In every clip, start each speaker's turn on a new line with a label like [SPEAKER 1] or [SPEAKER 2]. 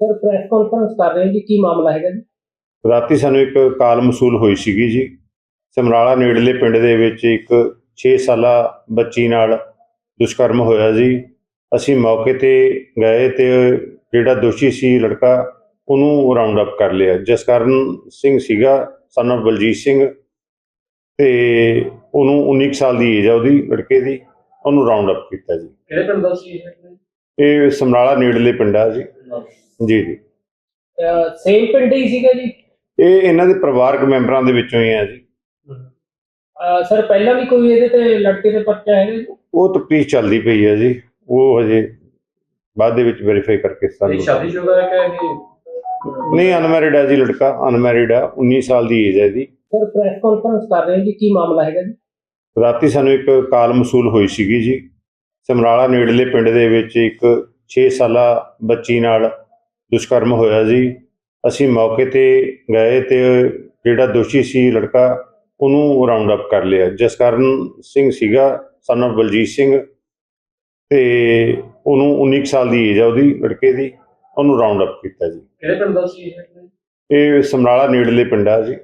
[SPEAKER 1] Sir press conference ਕਰ ਰਹੇ ਜੀ ਕੀ ਮਾਮਲਾ ਹੈਗਾ ਜੀ?
[SPEAKER 2] ਰਾਤੀ ਸਾਨੂੰ ਇੱਕ ਕਾਲ ਮਸੂਲ ਹੋਈ ਸੀਗੀ ਜੀ। ਸਮਰਾਲਾ ਨੇੜਲੇ ਪਿੰਡ ਦੇ ਵਿੱਚ ਇੱਕ 6 ਸਾਲਾ ਬੱਚੀ ਨਾਲ ਦੁਸ਼ਕਰਮ ਹੋਇਆ ਜੀ। ਅਸੀਂ ਮੌਕੇ ਤੇ ਗਏ ਤੇ ਜਿਹੜਾ ਦੋਸ਼ੀ ਸੀ ਲੜਕਾ ਉਹਨੂੰ ਰਾਉਂਡ ਅਪ ਕਰ ਲਿਆ। ਜਸਕਰਨ ਸਿੰਘ ਸੀਗਾ son of ਬਲਜੀਤ ਸਿੰਘ। ਤੇ ਉਹਨੂੰ 19 ਕੁ ਸਾਲ ਦੀ ਏਜ ਆ ਉਹਦੀ ਲੜਕੇ ਦੀ। ਉਹਨੂੰ ਰਾਉਂਡ ਅਪ ਕੀਤਾ ਜੀ।
[SPEAKER 1] ਕਿਹੜੇ ਪਿੰਡ ਦਾ ਸੀ
[SPEAKER 2] ਇਹ? ਸਮਰਾਲਾ ਨੇੜਲੇ ਪਿੰਡ ਆ ਜੀ। ਜੀ ਜੀ।
[SPEAKER 1] ਸੇਮ ਪਿੰਡ ਹੀ ਸੀਗਾ ਜੀ?
[SPEAKER 2] ਇਹ ਇਹਨਾਂ ਦੇ ਪਰਿਵਾਰਕ ਮੈਂਬਰਾਂ ਦੇ ਵਿੱਚੋਂ ਹੀ ਆ ਜੀ।
[SPEAKER 1] ਸਰ ਪਹਿਲਾਂ ਵੀ ਕੋਈ ਇਹਦੇ ਤੇ ਲੜਕੇ ਦੇ ਪਰਚਾ ਹੈਗਾ ਜੀ?
[SPEAKER 2] ਉਹ ਤਫਤੀਸ਼ ਚੱਲਦੀ ਪਈ ਹੈ ਜੀ। ਉਹ ਹਜੇ ਬਾਅਦ ਦੇ ਵਿੱਚ ਵੈਰੀਫਾਈ ਕਰਕੇ ਸਾਨੂੰ
[SPEAKER 1] ਸ਼ਾਦੀशुदा ਹੈ ਕਿ ਇਹ
[SPEAKER 2] ਨਹੀਂ ਅਨਮੈਰਿਡ ਹੈ ਜੀ ਲੜਕਾ ਅਨਮੈਰਿਡ ਆ 19 ਸਾਲ ਦੀ ਏਜ ਹੈ ਜੀ।
[SPEAKER 1] ਸਰ ਪ੍ਰੈਸ ਕਾਨਫਰੰਸ ਕਰ ਰਹੇ ਹਾਂ ਜੀ ਕੀ ਮਾਮਲਾ ਹੈਗਾ ਜੀ?
[SPEAKER 2] ਰਾਤੀ ਸਾਨੂੰ ਇੱਕ ਕਾਲ ਮਸੂਲ ਹੋਈ ਸੀਗੀ ਜੀ। ਸਮਰਾਲਾ ਨੇੜਲੇ ਪਿੰਡ ਦੇ ਵਿੱਚ ਇੱਕ 6 ਸਾਲਾ ਬੱਚੀ ਨਾਲ ਦੁਸ਼ਕਰਮ ਹੋਇਆ ਜੀ ਅਸੀਂ ਮੌਕੇ ਤੇ ਗਏ ਤੇ ਜਿਹੜਾ ਦੋਸ਼ੀ ਸੀ ਲੜਕਾ ਉਹਨੂੰ ਰਾਉਂਡ ਅਪ ਕਰ ਲਿਆ। ਜਸਕਰਨ ਸਿੰਘ ਸੀਗਾ son of ਬਲਜੀਤ ਸਿੰਘ ਤੇ ਉਹਨੂੰ 19 ਕੁ ਸਾਲ ਦੀ ਏਜ ਆ ਉਹਦੀ ਲੜਕੇ ਦੀ। ਉਹਨੂੰ ਰਾਉਂਡ ਅਪ ਕੀਤਾ ਜੀ।
[SPEAKER 1] ਕਿਹੜੇ ਪਿੰਡ ਦਾ ਸੀ
[SPEAKER 2] ਇਹ ਸਮਰਾਲਾ ਨੇੜਲੇ ਪਿੰਡ ਆ ਜੀ।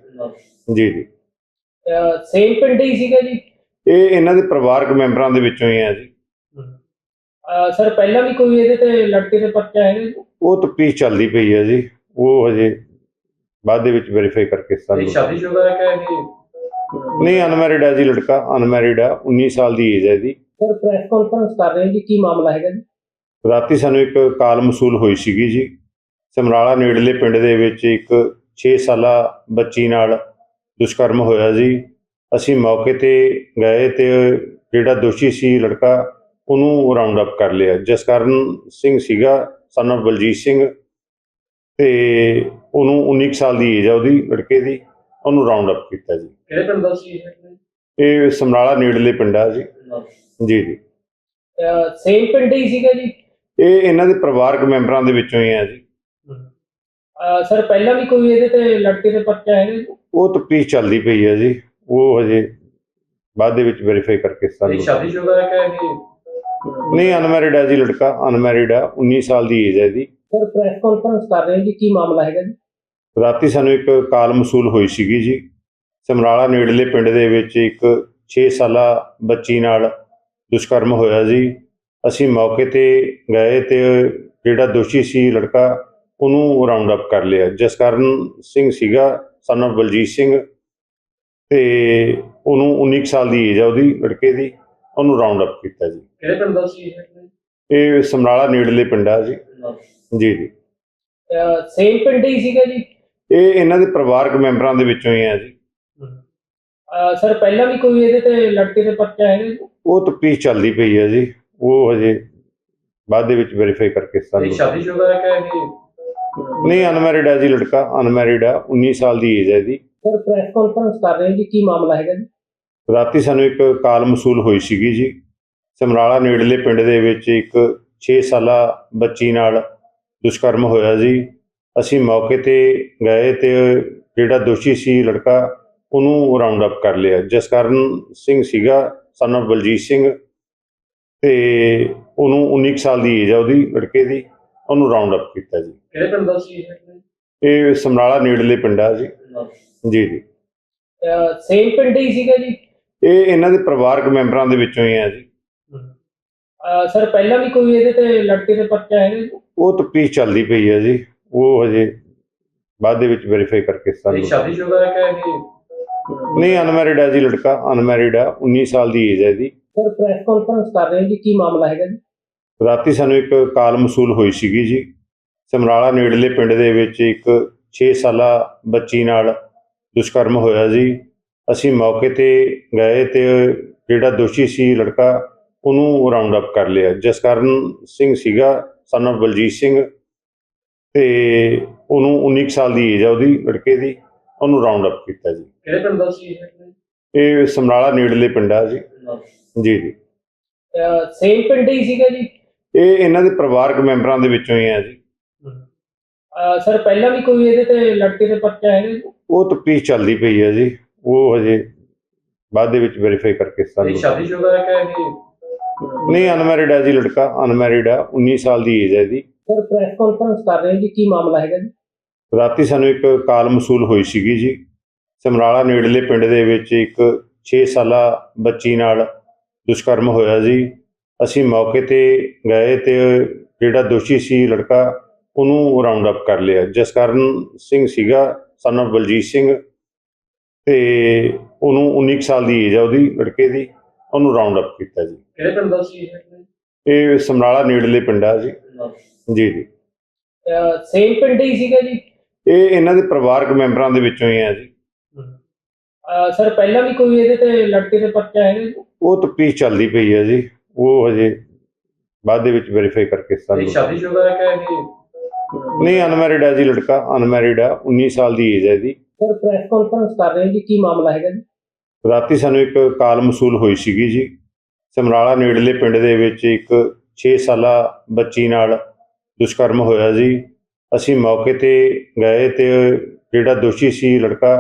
[SPEAKER 2] ਜੀ ਜੀ।
[SPEAKER 1] ਸੇਮ ਪਿੰਡ ਹੀ ਸੀਗਾ ਜੀ?
[SPEAKER 2] ਇਹ ਇਹਨਾਂ ਦੇ ਪਰਿਵਾਰਕ ਮੈਂਬਰਾਂ ਦੇ ਵਿੱਚੋਂ ਹੀ ਆ ਜੀ।
[SPEAKER 1] ਸਰ ਪਹਿਲਾਂ ਵੀ ਕੋਈ ਇਹਦੇ ਤੇ ਲੜਕੇ ਦੇ ਪਰਚਾ ਹੈਗਾ ਜੀ
[SPEAKER 2] ਉਹ ਤਫਤੀਸ਼ ਚੱਲਦੀ ਪਈ ਹੈ ਜੀ। ਉਹ ਹਜੇ ਬਾਅਦ ਦੇ ਵਿੱਚ ਵੈਰੀਫਾਈ ਕਰਕੇ ਸਾਨੂੰ
[SPEAKER 1] ਸ਼ਾਦੀशुदा ਹੈ ਕਿ ਇਹ
[SPEAKER 2] ਨਹੀਂ ਅਨਮੈਰਿਡ ਹੈ ਜੀ ਲੜਕਾ। ਅਨਮੈਰਿਡ ਆ 19 ਸਾਲ ਦੀ ਏਜ ਹੈ ਜੀ।
[SPEAKER 1] ਸਰ ਪ੍ਰੈਸ ਕਾਨਫਰੰਸ ਕਰ ਰਹੇ ਹਾਂ ਜੀ। ਕੀ ਮਾਮਲਾ ਹੈਗਾ ਜੀ?
[SPEAKER 2] ਰਾਤੀ ਸਾਨੂੰ ਇੱਕ ਕਾਲ ਮਸੂਲ ਹੋਈ ਸੀਗੀ ਜੀ। ਸਮਰਾਲਾ ਨੇੜਲੇ ਪਿੰਡ ਦੇ ਵਿੱਚ ਇੱਕ 6 ਸਾਲਾ ਬੱਚੀ ਨਾਲ ਦੁਸ਼ਕਰਮ ਹੋਇਆ ਜੀ। ਅਸੀਂ ਮੌਕੇ ਤੇ ਗਏ ਤੇ ਜਿਹੜਾ ਦੋਸ਼ੀ ਸੀ ਲੜਕਾ ਉਹਨੂੰ ਰਾਉਂਡ ਅਪ ਕਰ ਲਿਆ। ਜਸਕਰਨ ਸਿੰਘ ਸੀਗਾ son of ਬਲਜੀਤ ਸਿੰਘ। ਤੇ ਉਹਨੂੰ 19 ਕੁ ਸਾਲ ਦੀ ਏਜ ਆ ਉਹਦੀ ਲੜਕੇ ਦੀ। ਉਹਨੂੰ ਰਾਉਂਡ ਅਪ ਕੀਤਾ ਜੀ।
[SPEAKER 1] ਕਿਹੜੇ ਪਿੰਡ ਦਾ ਸੀ
[SPEAKER 2] ਇਹ? ਸਮਰਾਲਾ ਨੇੜਲੇ ਪਿੰਡ ਆ ਜੀ। ਜੀ ਜੀ।
[SPEAKER 1] ਸੇਮ ਪਿੰਡ ਹੀ ਸੀਗਾ ਜੀ?
[SPEAKER 2] ਇਹ ਇਹਨਾਂ ਦੇ ਪਰਿਵਾਰਕ ਮੈਂਬਰਾਂ ਦੇ ਵਿੱਚੋਂ ਹੀ ਆ ਜੀ।
[SPEAKER 1] ਸਰ ਪਹਿਲਾਂ ਵੀ ਕੋਈ ਇਹਦੇ ਤੇ ਲੜਕੇ ਦੇ ਪਰਚਾ ਹੈਗਾ ਜੀ?
[SPEAKER 2] ਉਹ ਤਫਤੀਸ਼ ਚੱਲਦੀ ਪਈ ਹੈ ਜੀ। ਉਹ ਹਜੇ ਬਾਅਦ ਦੇ ਵਿੱਚ ਵੈਰੀਫਾਈ ਕਰਕੇ ਸਾਨੂੰ
[SPEAKER 1] ਸ਼ਾਦੀशुदा ਹੈ ਕਿ ਇਹ
[SPEAKER 2] ਨਹੀਂ ਅਨਮੈਰਿਡ ਹੈ ਜੀ ਲੜਕਾ ਅਨਮੈਰਿਡ ਆ 19 ਸਾਲ ਦੀ ਏਜ ਹੈ ਜੀ।
[SPEAKER 1] ਸਰ ਪ੍ਰੈਸ ਕਾਨਫਰੰਸ ਕਰ ਰਹੇ ਹਾਂ ਜੀ ਕੀ ਮਾਮਲਾ ਹੈਗਾ ਜੀ?
[SPEAKER 2] ਰਾਤੀ ਸਾਨੂੰ ਇੱਕ ਕਾਲ ਮਸੂਲ ਹੋਈ ਸੀਗੀ ਜੀ। ਸਮਰਾਲਾ ਨੇੜਲੇ ਪਿੰਡ ਦੇ ਵਿੱਚ ਇੱਕ 6 ਸਾਲਾ ਬੱਚੀ ਨਾਲ ਦੁਸ਼ਕਰਮ ਹੋਇਆ ਜੀ। ਅਸੀਂ ਮੌਕੇ ਤੇ ਗਏ ਤੇ ਜਿਹੜਾ ਦੋਸ਼ੀ ਸੀ ਲੜਕਾ ਉਹਨੂੰ ਰਾਉਂਡ ਅਪ ਕਰ ਲਿਆ। ਜਸਕਰਨ ਸਿੰਘ ਸੀਗਾ of ਬਲਜੀਤ ਸਿੰਘ ਤੇ ਉਹਨੂੰ 19 ਕੁ ਸਾਲ ਦੀ ਏਜ ਆ ਉਹਦੀ ਲੜਕੇ ਦੀ। ਉਹਨੂੰ ਰਾਉਂਡ ਅਪ ਕੀਤਾ ਜੀ।
[SPEAKER 1] ਕਿਹੜੇ ਪਿੰਡ ਦਾ ਸੀ
[SPEAKER 2] ਇਹ? ਸਮਰਾਲਾ ਨੇੜਲੇ ਪਿੰਡ ਆ ਜੀ। ਜੀ ਜੀ।
[SPEAKER 1] ਸੇਮ ਪਿੰਡ ਹੀ ਸੀਗਾ ਜੀ?
[SPEAKER 2] ਇਹ ਇਹਨਾਂ ਦੇ ਪਰਿਵਾਰਕ ਮੈਂਬਰਾਂ ਦੇ ਵਿੱਚੋਂ ਹੀ ਆ ਜੀ।
[SPEAKER 1] ਸਰ ਪਹਿਲਾਂ ਵੀ ਕੋਈ ਇਹਦੇ ਤੇ ਲੜਕੇ ਦੇ ਪਰਚਾ ਹੈਗਾ ਜੀ?
[SPEAKER 2] ਉਹ ਤਫਤੀਸ਼ ਚੱਲਦੀ ਪਈ ਹੈ ਜੀ। ਉਹ ਹਜੇ ਬਾਅਦ ਦੇ ਵਿੱਚ ਵੈਰੀਫਾਈ ਕਰਕੇ ਸਾਨੂੰ
[SPEAKER 1] ਸ਼ਾਦੀशुदा ਹੈ ਕਿ
[SPEAKER 2] ਨਹੀਂ ਅਨਮੈਰਿਡ ਹੈ ਜੀ ਲੜਕਾ। ਅਨਮੈਰਿਡ ਆ। 19 ਸਾਲ ਦੀ ਏਜ ਹੈ ਜੀ
[SPEAKER 1] ਸਰ ਪ੍ਰੈਸ ਕਾਨਫਰੰਸ ਕਰ ਰਹੇ ਹਾਂ ਜੀ। ਕੀ ਮਾਮਲਾ ਹੈਗਾ ਜੀ?
[SPEAKER 2] ਰਾਤੀ ਸਾਨੂੰ ਇੱਕ ਕਾਲ ਮਸੂਲ ਹੋਈ ਸੀਗੀ ਜੀ। ਸਮਰਾਲਾ ਨੇੜਲੇ ਪਿੰਡ ਦੇ ਵਿੱਚ ਇੱਕ 6 ਸਾਲਾ ਬੱਚੀ ਨਾਲ ਦੁਸ਼ਕਰਮ ਹੋਇਆ ਜੀ। ਅਸੀਂ ਮੌਕੇ ਤੇ ਗਏ ਤੇ ਜਿਹੜਾ ਦੋਸ਼ੀ ਸੀ ਲੜਕਾ ਉਹਨੂੰ ਰਾਉਂਡ ਅਪ ਕਰ ਲਿਆ। ਜਸਕਰਨ ਸਿੰਘ ਸੀਗਾ son of ਬਲਜੀਤ ਸਿੰਘ ਤੇ ਉਹਨੂੰ 19 ਕੁ ਸਾਲ ਦੀ ਏਜ ਆ ਉਹਦੀ ਲੜਕੇ ਦੀ ਉਹਨੂੰ ਰਾਉਂਡ ਅਪ ਕੀਤਾ ਜੀ।
[SPEAKER 1] ਕਿਹੜੇ ਪਿੰਡ ਦਾ ਸੀ
[SPEAKER 2] ਇਹ? ਸਮਰਾਲਾ ਨੇੜਲੇ ਪਿੰਡ ਆ ਜੀ। ਜੀ ਜੀ।
[SPEAKER 1] ਸੇਮ ਪਿੰਡ ਹੀ ਸੀਗਾ ਜੀ?
[SPEAKER 2] ਇਹ ਇਹਨਾਂ ਦੇ ਪਰਿਵਾਰਕ ਮੈਂਬਰਾਂ ਦੇ ਵਿੱਚੋਂ ਹੀ ਆ ਜੀ।
[SPEAKER 1] ਸਰ ਪਹਿਲਾਂ ਵੀ ਕੋਈ ਇਹਦੇ ਤੇ ਲੜਕੇ ਦੇ ਪਰਚਾ ਜੀ?
[SPEAKER 2] ਉਹ ਤਫਤੀਸ਼ ਚੱਲਦੀ ਪਈ ਹੈ ਜੀ। ਉਹ ਹਜੇ ਬਾਅਦ ਦੇ ਵਿੱਚ ਵੈਰੀਫਾਈ ਕਰਕੇ ਸਾਨੂੰ
[SPEAKER 1] ਸ਼ਾਦੀशुदा ਹੈ ਕਿ
[SPEAKER 2] ਨਹੀਂ? ਅਨਮੈਰਿਡ ਹੈ ਜੀ ਲੜਕਾ। ਅਨਮੈਰਿਡ ਆ 19 ਸਾਲ ਦੀ ਏਜ ਹੈ ਜੀ।
[SPEAKER 1] ਸਰ ਪ੍ਰੈਸ ਕਾਨਫਰੰਸ ਕਰ ਰਹੇ ਹਾਂ ਜੀ। ਕੀ ਮਾਮਲਾ ਹੈਗਾ ਜੀ?
[SPEAKER 2] ਰਾਤੀ ਸਾਨੂੰ ਇੱਕ ਕਾਲ ਮਸੂਲ ਹੋਈ ਸੀਗੀ ਜੀ। ਸਮਰਾਲਾ ਨੇੜਲੇ ਪਿੰਡ ਦੇ ਵਿੱਚ ਇੱਕ 6 ਸਾਲਾ ਬੱਚੀ ਨਾਲ ਦੁਸ਼ਕਰਮ ਹੋਇਆ ਜੀ। ਅਸੀਂ ਮੌਕੇ ਤੇ ਗਏ ਤੇ ਜਿਹੜਾ ਦੋਸ਼ੀ ਸੀ ਲੜਕਾ ਉਹਨੂੰ ਰਾਉਂਡ ਅਪ ਕਰ ਲਿਆ। ਜਸਕਰਨ ਸਿੰਘ ਸੀਗਾ son of ਬਲਜੀਤ ਸਿੰਘ ਤੇ ਉਹਨੂੰ 19 ਕੁ ਸਾਲ ਦੀ ਏਜ ਆ ਉਹਦੀ ਲੜਕੇ ਦੀ ਉਹਨੂੰ ਰਾਉਂਡ ਅਪ ਕੀਤਾ ਜੀ।
[SPEAKER 1] ਕਿਹੜੇ ਪਿੰਡ ਦਾ ਸੀ
[SPEAKER 2] ਇਹ? ਸਮਰਾਲਾ ਨੇੜਲੇ ਪਿੰਡ ਆ ਜੀ। ਜੀ ਜੀ।
[SPEAKER 1] ਸੇਮ ਪਿੰਡ ਹੀ ਸੀਗਾ ਜੀ?
[SPEAKER 2] ਇਹ ਇਹਨਾਂ ਦੇ ਪਰਿਵਾਰਕ ਮੈਂਬਰਾਂ ਦੇ ਵਿੱਚੋਂ ਹੀ ਆ ਜੀ।
[SPEAKER 1] ਸਰ ਪਹਿਲਾਂ ਵੀ ਕੋਈ ਇਹਦੇ ਤੇ ਲੜਕੇ ਦੇ ਪਰਚਾ ਹੈਗਾ ਜੀ?
[SPEAKER 2] ਉਹ ਤਫਤੀਸ਼ ਚੱਲਦੀ ਪਈ ਹੈ ਜੀ। ਉਹ ਹਜੇ ਬਾਅਦ ਦੇ ਵਿੱਚ ਵੈਰੀਫਾਈ ਕਰਕੇ ਸਾਨੂੰ
[SPEAKER 1] ਸ਼ਾਦੀशुदा ਹੈ ਕਿ ਇਹ
[SPEAKER 2] ਨਹੀਂ ਅਨਮੈਰਿਡ ਹੈ ਜੀ ਲੜਕਾ ਅਨਮੈਰਿਡ ਆ 19 ਸਾਲ ਦੀ ਏਜ ਹੈ ਜੀ
[SPEAKER 1] ਸਰ ਪ੍ਰੈਸ ਕਾਨਫਰੰਸ ਕਰ ਰਹੇ ਹਾਂ ਜੀ ਕੀ ਮਾਮਲਾ ਹੈਗਾ ਜੀ?
[SPEAKER 2] ਰਾਤੀ ਸਾਨੂੰ ਇੱਕ ਕਾਲ ਮਸੂਲ ਹੋਈ ਸੀਗੀ ਜੀ। ਸਮਰਾਲਾ ਨੇੜਲੇ ਪਿੰਡ ਦੇ ਵਿੱਚ ਇੱਕ 6 ਸਾਲਾ ਬੱਚੀ ਨਾਲ ਦੁਸ਼ਕਰਮ ਹੋਇਆ ਜੀ। ਅਸੀਂ ਮੌਕੇ ਤੇ ਗਏ ਤੇ ਜਿਹੜਾ ਦੋਸ਼ੀ ਸੀ ਲੜਕਾ ਉਹਨੂੰ ਰਾਉਂਡ ਅਪ ਕਰ ਲਿਆ। ਜਸਕਰਨ ਸਿੰਘ ਸੀਗਾ son of ਬਲਜੀਤ ਸਿੰਘ। ਤੇ ਉਹਨੂੰ 19 ਕੁ ਸਾਲ ਦੀ ਏਜ ਆ ਉਹਦੀ ਲੜਕੇ ਦੀ ਉਹਨੂੰ ਰਾਉਂਡ ਅਪ ਕੀਤਾ ਜੀ।
[SPEAKER 1] ਕਿਹੜੇ ਪਿੰਡ ਦਾ ਸੀ
[SPEAKER 2] ਇਹ? ਸਮਰਾਲਾ ਨੇੜਲੇ ਪਿੰਡ ਜੀ। ਜੀ ਜੀ।
[SPEAKER 1] ਸੇਮ ਪਿੰਡ ਹੀ ਸੀਗਾ ਜੀ?
[SPEAKER 2] ਇਹ ਇਹਨਾਂ ਦੇ ਪਰਿਵਾਰਕ ਮੈਂਬਰਾਂ ਦੇ ਵਿੱਚੋਂ ਹੀ ਆ ਜੀ।
[SPEAKER 1] ਸਰ ਪਹਿਲਾਂ ਵੀ ਕੋਈ ਇਹਦੇ ਤੇ ਲੜਕੇ ਦੇ ਪਰਚਾ ਹੈਗਾ ਜੀ?
[SPEAKER 2] ਉਹ ਤਫਤੀਸ਼ ਚੱਲਦੀ ਪਈ ਹੈ ਜੀ। ਉਹ ਹਜੇ ਬਾਅਦ ਦੇ ਵਿੱਚ ਵੈਰੀਫਾਈ ਕਰਕੇ ਸਾਨੂੰ
[SPEAKER 1] ਸ਼ਾਦੀशुदा ਹੈ ਕਿ
[SPEAKER 2] ਨਹੀਂ ਅਨਮੈਰਿਡ ਹੈ ਜੀ ਲੜਕਾ। ਅਨਮੈਰਿਡ ਆ 19 ਸਾਲ ਦੀ ਏਜ ਹੈ ਜੀ
[SPEAKER 1] ਸਰ ਪ੍ਰੈਸ ਕਾਨਫਰੰਸ ਕਰ ਰਹੇ ਹਾਂ ਜੀ ਕੀ ਮਾਮਲਾ ਹੈਗਾ ਜੀ?
[SPEAKER 2] ਰਾਤੀ ਸਾਨੂੰ ਇੱਕ ਕਾਲ ਮਸੂਲ ਹੋਈ ਸੀਗੀ ਜੀ। ਸਮਰਾਲਾ ਨੇੜਲੇ ਪਿੰਡ ਦੇ ਵਿੱਚ ਇੱਕ 6 ਸਾਲਾ ਬੱਚੀ ਨਾਲ ਦੁਸ਼ਕਰਮ ਹੋਇਆ ਜੀ। ਅਸੀਂ ਮੌਕੇ ਤੇ ਗਏ ਤੇ ਜਿਹੜਾ ਦੋਸ਼ੀ ਸੀ ਲੜਕਾ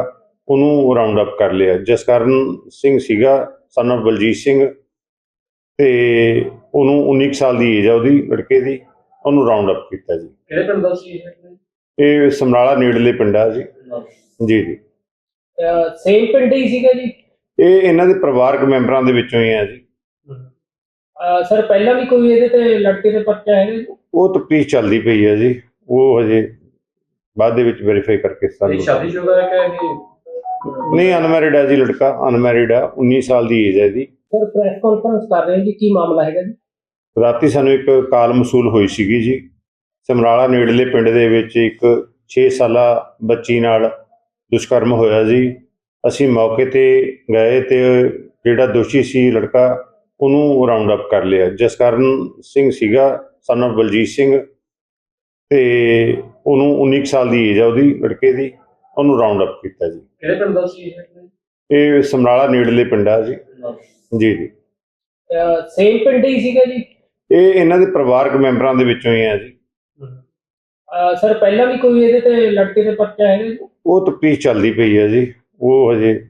[SPEAKER 2] ਉਹਨੂੰ ਰਾਉਂਡ ਅਪ ਕਰ ਲਿਆ। ਜਸਕਰਨ ਸਿੰਘ ਸੀਗਾ son of ਬਲਜੀਤ ਸਿੰਘ। ਤੇ ਉਹਨੂੰ 19 ਕੁ ਸਾਲ ਦੀ ਏਜ ਆ ਉਹਦੀ ਲੜਕੇ ਦੀ। ਉਹਨੂੰ ਰਾਉਂਡ ਅਪ ਕੀਤਾ ਜੀ।
[SPEAKER 1] ਕਿਹੜੇ ਪਿੰਡ ਦਾ ਸੀ
[SPEAKER 2] ਇਹ? ਸਮਰਾਲਾ ਨੇੜਲੇ ਪਿੰਡ ਆ ਜੀ। ਜੀ। ਜੀ
[SPEAKER 1] ਸੇਮ ਪਿੰਡ ਹੀ ਸੀਗਾ ਜੀ?
[SPEAKER 2] ਇਹ ਇਹਨਾਂ ਦੇ ਪਰਿਵਾਰਕ ਮੈਂਬਰਾਂ ਦੇ ਵਿੱਚੋਂ ਹੀ ਆ ਜੀ।
[SPEAKER 1] ਸਰ ਪਹਿਲਾਂ ਵੀ ਕੋਈ ਇਹਦੇ ਤੇ ਲੜਕੇ ਦੇ ਪਰਚਾ ਹੈਗਾ ਜੀ?
[SPEAKER 2] ਉਹ ਤਫਤੀਸ਼ ਚੱਲਦੀ ਪਈ ਹੈ ਜੀ। ਉਹ ਹਜੇ ਬਾਅਦ ਦੇ ਵਿੱਚ ਵੈਰੀਫਾਈ ਕਰਕੇ ਸਾਨੂੰ
[SPEAKER 1] ਸ਼ਾਦੀशुदा ਹੈ ਕਿ ਇਹ
[SPEAKER 2] ਨਹੀਂ? ਅਨਮੈਰਿਡ ਹੈ ਜੀ ਲੜਕਾ। ਅਨਮੈਰਿਡ ਆ 19 ਸਾਲ ਦੀ ਏਜ ਹੈ ਜੀ।
[SPEAKER 1] ਸਰ ਪ੍ਰੈਸ ਕਾਨਫਰੰਸ ਕਰ ਰਹੇ ਹਾਂ ਜੀ। ਕੀ ਮਾਮਲਾ ਹੈਗਾ ਜੀ?
[SPEAKER 2] ਰਾਤੀ ਸਾਨੂੰ ਇੱਕ ਕਾਲ ਮਸੂਲ ਹੋਈ ਸੀਗੀ ਜੀ। ਸਮਰਾਲਾ ਨੇੜਲੇ ਪਿੰਡ ਦੇ ਵਿੱਚ ਇੱਕ 6 ਸਾਲਾ ਬੱਚੀ ਨਾਲ ਦੁਸ਼ਕਰਮ ਹੋਇਆ ਜੀ। ਅਸੀਂ ਮੌਕੇ ਤੇ ਗਏ ਤੇ ਜਿਹੜਾ ਦੋਸ਼ੀ ਸੀ ਲੜਕਾ ਉਹਨੂੰ ਰਾਉਂਡ ਅਪ ਕਰ ਲਿਆ। ਜਸਕਰਨ ਸਿੰਘ ਸੀਗਾ son of ਬਲਜੀਤ ਸਿੰਘ। ਤੇ ਉਹਨੂੰ 19 ਕੁ ਸਾਲ ਦੀ ਏਜ ਆ ਉਹਦੀ ਲੜਕੇ ਦੀ। ਉਹਨੂੰ ਰਾਉਂਡ ਅਪ ਕੀਤਾ ਜੀ।
[SPEAKER 1] ਕਿਹੜੇ ਪਿੰਡ ਦਾ ਸੀ
[SPEAKER 2] ਇਹ? ਸਮਰਾਲਾ ਨੇੜਲੇ ਪਿੰਡ ਆ ਜੀ। ਜੀ ਜੀ।
[SPEAKER 1] ਸੇਮ ਪਿੰਡ ਹੀ ਸੀਗਾ ਜੀ?
[SPEAKER 2] ਇਹ ਇਹਨਾਂ ਦੇ ਪਰਿਵਾਰਕ ਮੈਂਬਰਾਂ ਦੇ ਵਿੱਚੋਂ ਹੀ ਆ ਜੀ।
[SPEAKER 1] ਸਰ ਪਹਿਲਾਂ ਵੀ ਕੋਈ ਇਹਦੇ ਤੇ ਲੜਕੇ ਦੇ ਪਰਚਾ ਹੈਗਾ ਜੀ?
[SPEAKER 2] ਉਹ ਤਫਤੀਸ਼ ਚੱਲਦੀ ਪਈ ਹੈ ਜੀ। ਉਹ ਹਜੇ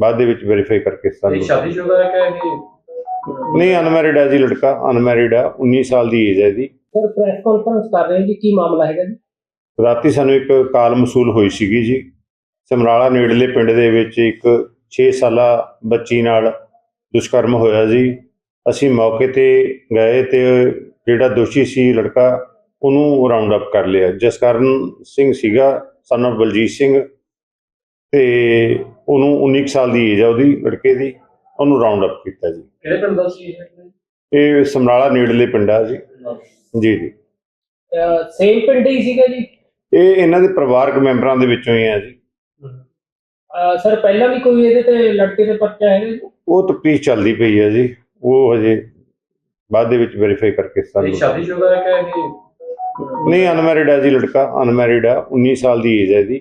[SPEAKER 2] ਬਾਅਦ ਦੇ ਵਿੱਚ ਵੈਰੀਫਾਈ ਕਰਕੇ ਸਾਨੂੰ
[SPEAKER 1] ਸ਼ਾਦੀशुदा ਹੈ ਕਿ ਇਹ
[SPEAKER 2] ਨਹੀਂ ਅਨਮੈਰਿਡ ਹੈ ਜੀ ਲੜਕਾ ਅਨਮੈਰਿਡ ਆ 19 ਸਾਲ ਦੀ ਏਜ ਹੈ ਜੀ।
[SPEAKER 1] ਸਰ ਪ੍ਰੈਸ ਕਾਨਫਰੰਸ ਕਰ ਰਹੇ ਹਾਂ ਜੀ ਕੀ ਮਾਮਲਾ ਹੈਗਾ ਜੀ?
[SPEAKER 2] ਰਾਤੀ ਸਾਨੂੰ ਇੱਕ ਕਾਲ ਮਸੂਲ ਹੋਈ ਸੀਗੀ ਜੀ। ਸਮਰਾਲਾ ਨੇੜਲੇ ਪਿੰਡ ਦੇ ਵਿੱਚ ਇੱਕ 6 ਸਾਲਾ ਬੱਚੀ ਨਾਲ ਦੁਸ਼ਕਰਮ ਹੋਇਆ ਜੀ। ਅਸੀਂ ਮੌਕੇ ਤੇ ਗਏ ਤੇ ਜਿਹੜਾ ਦੋਸ਼ੀ ਸੀ ਲੜਕਾ ਉਹਨੂੰ ਰਾਉਂਡ ਅਪ ਕਰ ਲਿਆ। ਜਸਕਰਨ ਸਿੰਘ ਸੀਗਾ of ਬਲਜੀਤ ਸਿੰਘ ਤੇ ਉਹਨੂੰ 19 ਕੁ ਸਾਲ ਦੀ ਏਜ ਆ ਉਹਦੀ ਲੜਕੇ ਦੀ ਉਹਨੂੰ ਰਾਉਂਡ ਅਪ ਕੀਤਾ ਜੀ।
[SPEAKER 1] ਕਿਹੜੇ ਪਿੰਡ ਦਾ ਸੀ
[SPEAKER 2] ਇਹ? ਸਮਰਾਲਾ ਨੇੜਲੇ ਪਿੰਡ ਆ ਜੀ। ਜੀ ਜੀ।
[SPEAKER 1] ਸੇਮ ਪਿੰਡ ਹੀ ਸੀਗਾ ਜੀ?
[SPEAKER 2] ਇਹ ਇਹਨਾਂ ਦੇ ਪਰਿਵਾਰਕ ਮੈਂਬਰਾਂ ਦੇ ਵਿੱਚੋਂ ਹੀ ਆ ਜੀ।
[SPEAKER 1] ਸਰ ਪਹਿਲਾਂ ਵੀ ਕੋਈ ਇਹਦੇ ਤੇ ਲੜਕੇ ਦੇ ਪਰਚਾ ਜੀ?
[SPEAKER 2] ਉਹ ਤਫਤੀਸ਼ ਚੱਲਦੀ ਪਈ ਹੈ ਜੀ। ਉਹ ਹਜੇ ਬਾਅਦ ਦੇ ਵਿੱਚ ਵੈਰੀਫਾਈ ਕਰਕੇ ਸਾਨੂੰ
[SPEAKER 1] ਸ਼ਾਦੀशुदा ਹੈ ਕਿ
[SPEAKER 2] ਨਹੀਂ ਅਨਮੈਰਿਡ ਹੈ ਜੀ ਲੜਕਾ ਅਨਮੈਰਿਡ ਹੈ 19 ਸਾਲ ਦੀ ਏਜ ਹੈ ਜੀ